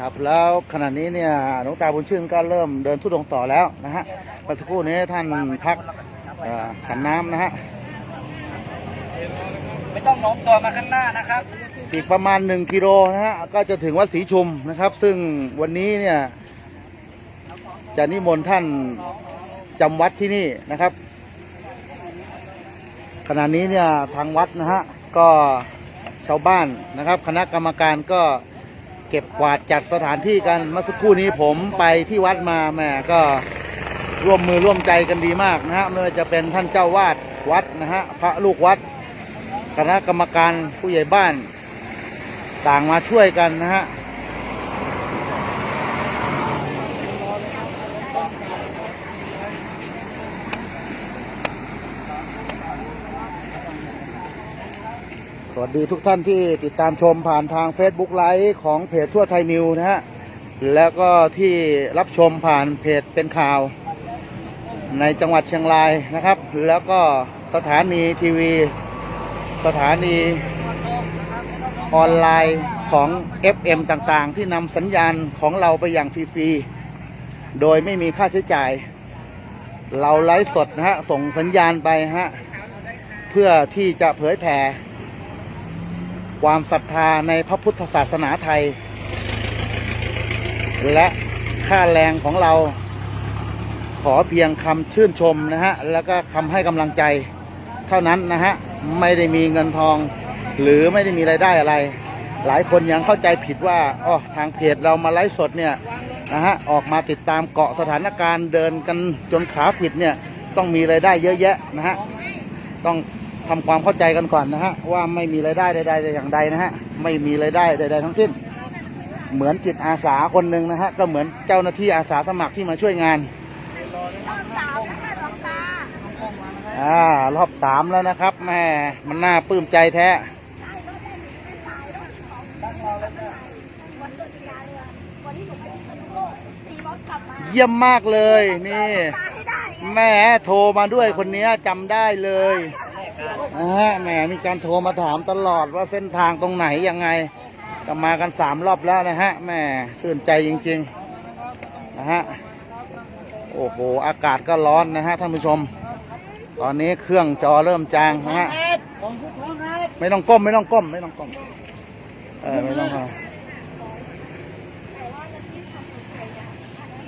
ครับแล้วขณะนี้เนี่ยหลวงตาบุญชื่นก็เริ่มเดินทุดงค์ต่อแล้วนะฮะเมื่อสักครู่นี้ท่านพักเอ่อขันน้ำนะฮะไม่ต้องโน้มตัวมาข้างหน้านะครับ อีกประมาณ 1กิโลนะฮะก็จะถึงวัดศรีชุมนะครับ ซึ่งวันนี้เนี่ยจะนิมนต์ท่านจำวัดที่นี่นะครับ ขณะนี้เนี่ยทางวัดนะฮะก็ชาวบ้านนะครับ คณะกรรมการก็ เก็บกวาดจัดสถานที่กันเมื่อสักครู่นี้ผมไปที่วัดมาแหม่ก็ร่วมมือร่วมใจกันดีมากนะฮะไม่ว่าจะเป็นท่านเจ้าวาดวัดนะฮะพระลูกวัด คณะกรรมการผู้ใหญ่บ้าน ต่างมาช่วยกันนะฮะ สวัสดีทุกท่านที่ติดตามชมผ่านทาง Facebook ไลฟ์ของเพจทั่วไทยนิวนะฮะ แล้วก็ที่รับชมผ่านเพจเป็นข่าว ในจังหวัดเชียงรายนะครับ แล้วก็สถานีทีวี สถานีออนไลน์ของ FM ต่างๆ ที่นำสัญญาณของเราไปอย่างฟรีๆ โดยไม่มีค่าใช้จ่าย เราไลฟ์สดนะฮะ ส่งสัญญาณไปฮะ เพื่อที่จะเผยแผ่ ความศรัทธาในพระพุทธศาสนาไทย และค่าแรงของเรา ขอเพียงคำชื่นชมนะฮะ แล้วก็คำให้กำลังใจ เท่านั้นนะฮะ ไม่ได้มีเงินทอง หรือไม่ได้มีไรายได้อะไร หลายคนยังเข้าใจผิดว่าอ๋อทางเพจเรามาไลฟ์สดเนี่ยนะฮะ ออกมาติดตามเกาะสถานการณ์เดินกันจนขาผิดเนี่ย ต้องมีไรายได้เยอะแยะนะฮะ ต้อง ทำความเข้าใจกันก่อนนะฮะว่าไม่มีไรายได้ใดๆแต่อย่างใดนะฮะไม่มีไรายได้ใดๆทั้งสิ้น เหมือนจิตอาสาคนหนึ่งนะฮะก็เหมือนเจ้าหน้าที่อาสาสมัครที่มาช่วยงานอ่ารอบสามแล้วนะครับแม่มันน่าปลื้มใจแท้เยี่ยมมากเลยนี่ แม่โทรมาด้วยคนนี้จำได้เลย นะฮะแหมมีการโทรมาถามตลอดว่าเส้นทางตรงไหนยังไงก็มากันสามรอบแล้วนะฮะแม่ชื่นใจจริงๆนะฮะโอ้โหอากาศก็ร้อนนะฮะท่านผู้ชม ตอนนี้เครื่องจอเริ่มจางนะฮะไม่ต้องก้มไม่ต้องก้มไม่ต้องก้มเออไม่ต้องเอา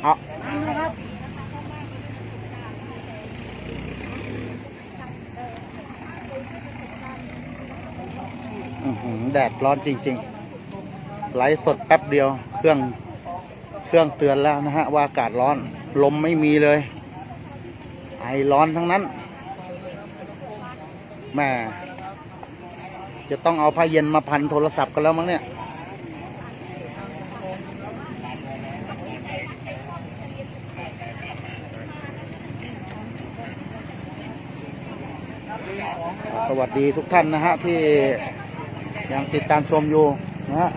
เอาอื้อหือ แดดร้อนจริง ๆ ไลฟ์สดแป๊บเดียว เครื่องเครื่องเตือนแล้วนะฮะว่าอากาศร้อน ลมไม่มีเลย ไอร้อนทั้งนั้นแม่จะต้องเอาผ้าเย็นมาพันโทรศัพท์กันแล้วมั้งเนี่ย สวัสดีทุกท่านนะฮะที่ ยังติดตามชมอยู่นะฮะ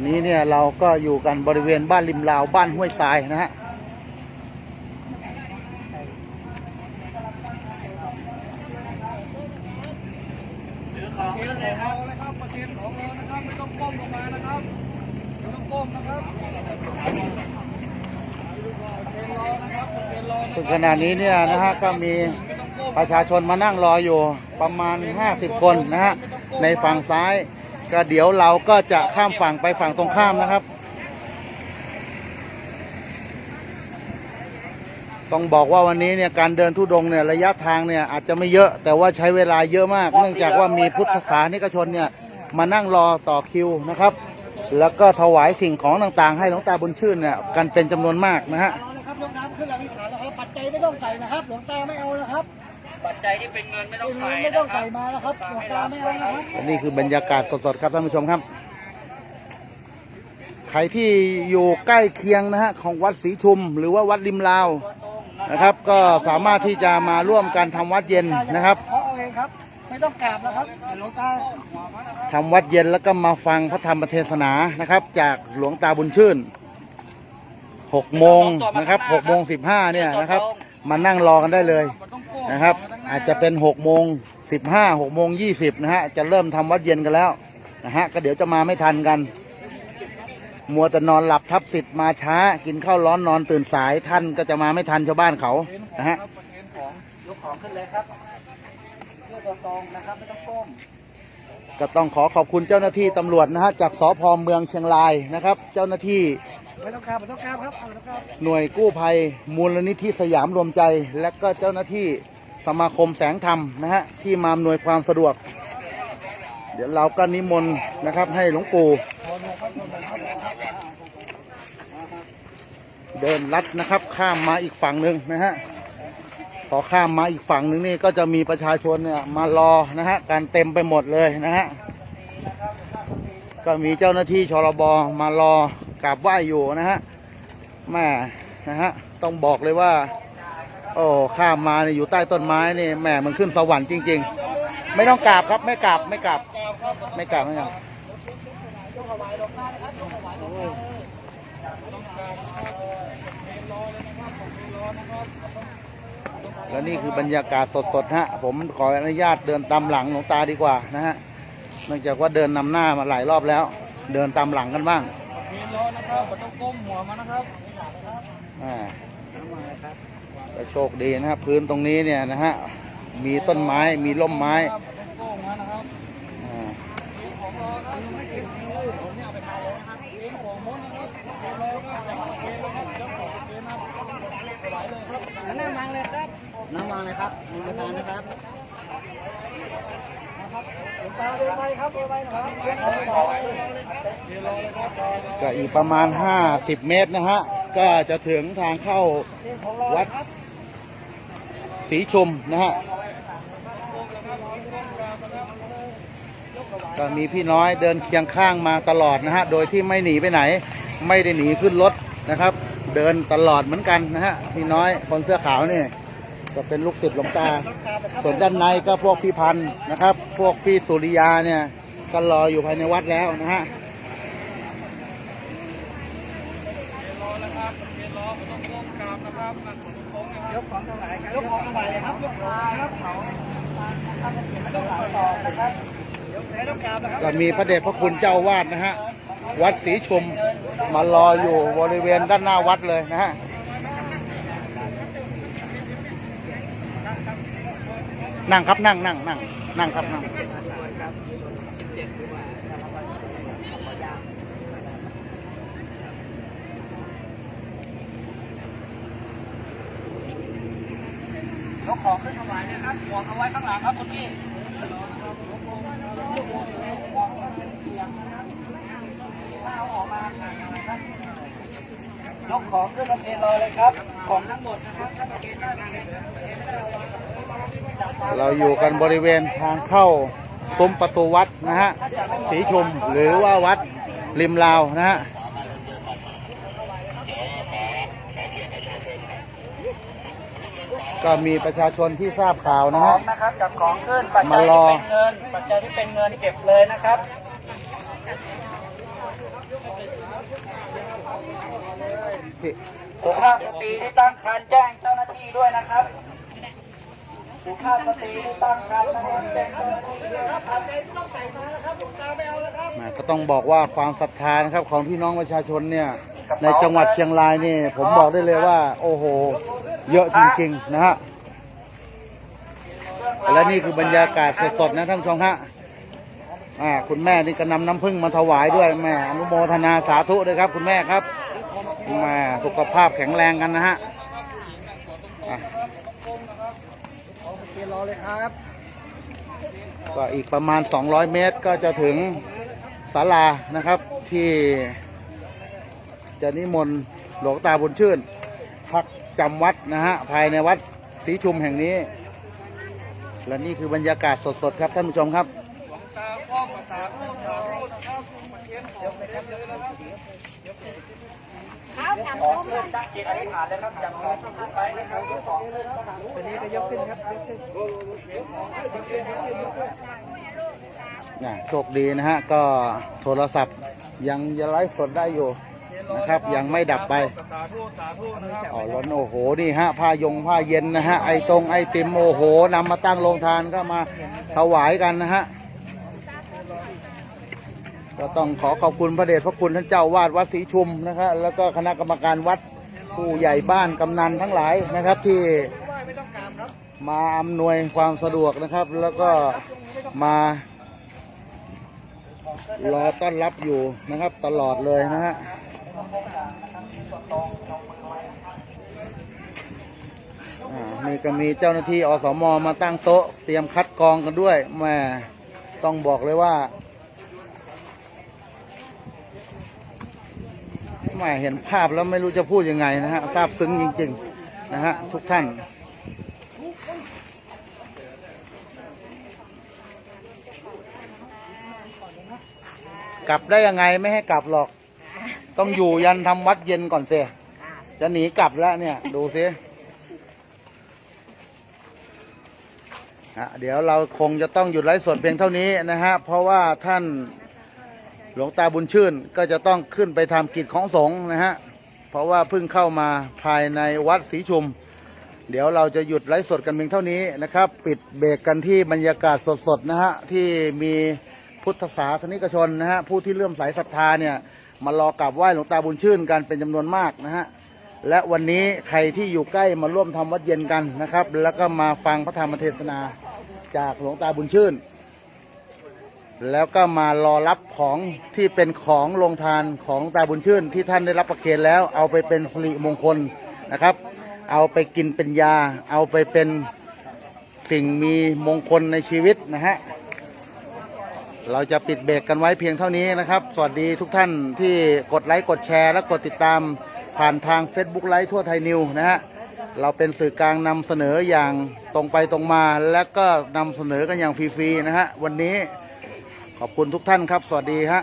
อนนี้เนี่ยเราก็อยู่กันบริเวณบ้านริมราวบ้านห้วยทรายนะฮะถือของเยอะเลยครับนะครับประเคนของเรานะครับไม่ต้องก้มลงมานะครับไม่ต้องก้มนะครับประเคนรอนะครับประเคนรอนะซึ่งขณะนี้เนี่ยนะฮะก็มีประชาชนมานั่งรออยู่ประมาณ 50 คนนะฮะในฝั่งซ้าย ก็เดี๋ยวเราก็จะข้ามฝั่งไปฝั่งตรงข้ามนะครับ ต้องบอกว่าวันนี้เนี่ยการเดินทุดงเนี่ยระยะทางเนี่ยอาจจะไม่เยอะแต่ว่าใช้เวลาเยอะมาก เนื่องจากว่ามีพุทธศาสนิกชนเนี่ยมานั่งรอต่อคิวนะครับ แล้วก็ถวายสิ่งของต่างๆ ให้หลวงตาบุญชื่นเนี่ยกันเป็นจำนวนมากนะฮะเอานะครับยกน้ำขึ้นอธิษฐานแล้วครับปัจจัยไม่ต้องใส่นะครับ หลวงตาไม่เอานะครับ ปัจจัยที่เป็นเงินไม่ต้องใส่ไม่ต้องใส่มาแล้วครับหลวงตาไม่เอานะครับและนี่คือบรรยากาศสดๆครับท่านผู้ชมครับ ใครที่อยู่ใกล้เคียงนะฮะของวัดศรีชุม หรือว่าวัดริมลาวนะครับ ก็สามารถที่จะมาร่วมกันทำวัดเย็นนะครับ เพราะเอาเองครับ ไม่ต้องกราบนะครับหลวงตาทำวัดเย็นแล้วก็มาฟังพระธรรมเทศนานะครับ จากหลวงตาบุญชื่นหกโมงนะครับหกโมงสิบห้าเนี่ยนะครับ มานั่งรอกันได้เลยมั นต้องโก้งนะครับ อาจจะเป็นหกโมงสิบห้าหกโมงยี่สิบนะฮะจะเริ่มทำวัดเย็นกันแล้วนะฮะก็เดี๋ยวจะมาไม่ทันกัน มัวแต่นอนหลับทับสิทธิ์มาช้า กินข้าวร้อนนอนตื่นสายท่านก็จะมาไม่ทันชาวบ้านเขานะฮะครับประเคนของยกของขึ้นเลยครับเลือกตรงๆนะครับไม่ต้องก้มก็ต้องขอขอบคุณเจ้าหน้าที่ตำรวจนะฮะจากสพเมืองเชียงรายนะครับ เจ้าหน้าที่ไม่ต้องกราบไม่ต้องกราบครับเอาแล้วครับหน่วยกู้ภัยมูลนิธิสยามรวมใจ และก็เจ้าหน้าที่ สมาคมแสงธรรมนะฮะที่มาอำนวยความสะดวก เดี๋ยวเราก็นิมนต์นะครับให้หลวงปู่เดินลัดนะครับข้ามมาอีกฝั่งหนึ่งนะฮะพอข้ามมาอีกฝั่งหนึ่งนี่ก็จะมีประชาชนเนี่ยมารอนะฮะการเต็มไปหมดเลยนะฮะก็มีเจ้าหน้าที่ชลบมารอกราบไหว้อยู่นะฮะแม่นะฮะต้องบอกเลยว่า โอ้ข้ามมาเนี่ยอยู่ใต้ต้นไม้นี่แม่มันขึ้นสวรรค์จริง ๆ ไม่ต้องกราบครับไม่กราบไม่กราบไม่กราบไม่กราบแล้วนี่คือบรรยากาศสดๆฮะผมขออนุญาตเดินตามหลังหลวงตาดีกว่านะฮะเนื่องจากว่าเดินนำหน้ามาหลายรอบแล้ว เดินตามหลังกันบ้างประเคนร้อนนะครับมันต้องก้มหัวมานะครับอ่า ก็โชคดีนะครับพื้นตรงนี้เนี่ยนะฮะมีต้นไม้มีร่มไม้ครับมันต้องโก้งมานะครับอ่าของเลยครับเองของมดนะครับเองรอครับเองรอครับเจ้าของเองนะครับสบายเลยครับหน้ามังเลยครับน้ำวางเลยครับมีประธานนะครับหลวงนะครับก็อีกประมาณ 50 เมตรนะฮะ ก็จะถึงทางเข้าวัด ศรีชมนะฮะก็มีพี่น้อยเดินเคียงข้างมาตลอดนะฮะ โดยที่ไม่หนีไปไหน ไม่ได้หนีขึ้นรถนะครับ เดินตลอดเหมือนกันนะฮะ พี่น้อยคนเสื้อขาวนี่ก็เป็นลูกศิษย์หลวงตา ส่วนด้านในก็พวกพี่พันธ์นะครับ พวกพี่สุริยาเนี่ยก็รออยู่ภายในวัดแล้วนะฮะรอนะครับเองรอต้องก้มกราบนะครับ ยกของถวายครับยกของถวายเลยครับยกของครับเขาไม่ต้องกราบต่อนะครับยกไม่ต้องกราบนะครับก็มีพระเดชพระคุณเจ้าวาดนะฮะ วัดศรีชุมมารออยู่บริเวณด้านหน้าวัดเลยนะฮะนั่งครับนั่งนั่งนั่งนั่งครับนั่ง ยกของขึ้นถวายนะครับห่วงเอาไว้ข้างหลังครับคุณพี่เอาออกมานะครับยกของขึ้นมาเทรอเลยครับ ของทั้งหมดนะครับถ้าระเคนได้เลยเราอยู่กันบริเวณทางเข้าซุ้มประตูวัดนะฮะศรีชมหรือว่าวัดริมลาวนะฮะ ก็มีประชาชนที่ทราบข่าวนะขอฮะงนะครับจับของขึ้นปัจจัยมารอที่เป็นเงินปัจจัยที่เป็นเงินเก็บเลยนะครับ ที่สุภาพสตรีที่ตั้งครรภ์แจ้งเจ้าหน้าที่ด้วยนะครับ สุภาพสตรีที่ตั้งครรภ์นะครับแจ้งเจ้าหน้าที่ด้วยนะครับต้องใส่มาแล้วครับหลวงตาไม่เอาแล้วครับแหม่ก็ต้องบอกว่าความศรัทธานะครับของพี่น้องประชาชนเนี่ย ในจังหวัดเชียงรายนี่ ผมบอกได้เลยว่า โอ้โห เยอะจริงๆนะฮะและนี่คือบรรยากาศสดๆนะท่านผู้ชมฮะอ่าคุณแม่นี่ก็นำน้ำผึ้งมาถวายด้วยแม่อนุโมทนาสาธุด้วยครับ คุณแม่ครับแม่สุขภาพแข็งแรงกันนะฮะอะรอเลยครับ ก็อีกประมาณ 200 เมตรก็จะถึงศาลานะครับที่จะนิมนต์หลวงตาบุญชื่นพัก จำวัดนะฮะภายในวัดศรีชุมแห่งนี้ และนี่คือบรรยากาศสดๆครับท่านผู้ชมครับโชคดีนะฮะก็โทรศัพท์ยังไลฟ์สดได้อยู่ นะครับยังไม่ดับไปสาธุสาธุนะครับอ๋อล้นโอ้โหนี่ฮะผ้ายงผ้าเย็นนะฮะไอตรงไอติมโอ้โหนำมาตั้งโรงทานก็มาถวายกันนะฮะก็ต้องขอขอบคุณพระเดชพระคุณท่านเจ้าวาดวัดศรีชุมนะครับแล้วก็คณะกรรมการวัดผู้ใหญ่บ้านกำนันทั้งหลายนะครับที่มาอำนวยความสะดวกนะครับ แล้วก็มารอต้อนรับอยู่นะครับตลอดเลยนะฮะ อ่านี่ก็มีเจ้าหน้าที่อสมมาตั้งโต๊ะเตรียมคัดกรองกันด้วยแหม่ต้องบอกเลยว่าแหม่เห็นภาพแล้วไม่รู้จะพูดยังไงนะฮะซาบซึ้งจริงๆนะฮะทุกท่าน กลับได้ยังไงไม่ให้กลับหรอก ต้องอยู่ยันทำวัดเย็นก่อนเสียจะหนีกลับแล้วเนี่ย ดูสิฮะเดี๋ยวเราคงจะต้องหยุดไลฟ์สดเพียงเท่านี้นะฮะ เพราะว่าท่านหลวงตาบุญชื่นก็จะต้องขึ้นไปทำกิจของสงฆ์นะฮะ เพราะว่าเพิ่งเข้ามาภายในวัดศรีชุม เดี๋ยวเราจะหยุดไลฟ์สดกันเพียงเท่านี้นะครับ ปิดเบรกกันที่บรรยากาศสดๆนะฮะ ที่มีพุทธศาสนิกชนนะฮะ ผู้ที่เลื่อมใสศรัทธาเนี่ย มารอกราบไหว้หลวงตาบุญชื่นกันเป็นจำนวนมากนะฮะและวันนี้ใครที่อยู่ใกล้มาร่วมทำวัดเย็นกันนะครับ แล้วก็มาฟังพระธรรมเทศนาจากหลวงตาบุญชื่น แล้วก็มารอรับของที่เป็นของโรงทานของหลวงตาบุญชื่น ที่ท่านได้รับประเคนแล้ว เอาไปเป็นสิริมงคลนะครับ เอาไปกินเป็นยา เอาไปเป็นสิ่งมีมงคลในชีวิตนะฮะ เราจะปิดเบรกกันไว้เพียงเท่านี้นะครับ สวัสดีทุกท่านที่กดไลค์กดแชร์ และกดติดตามผ่านทาง Facebook ไลฟ์ทั่วไทยนิวนะฮะเราเป็นสื่อกลางนำเสนออย่างตรงไปตรงมา และก็นำเสนอกันอย่างฟรีๆนะฮะวันนี้ขอบคุณทุกท่านครับ สวัสดีฮะ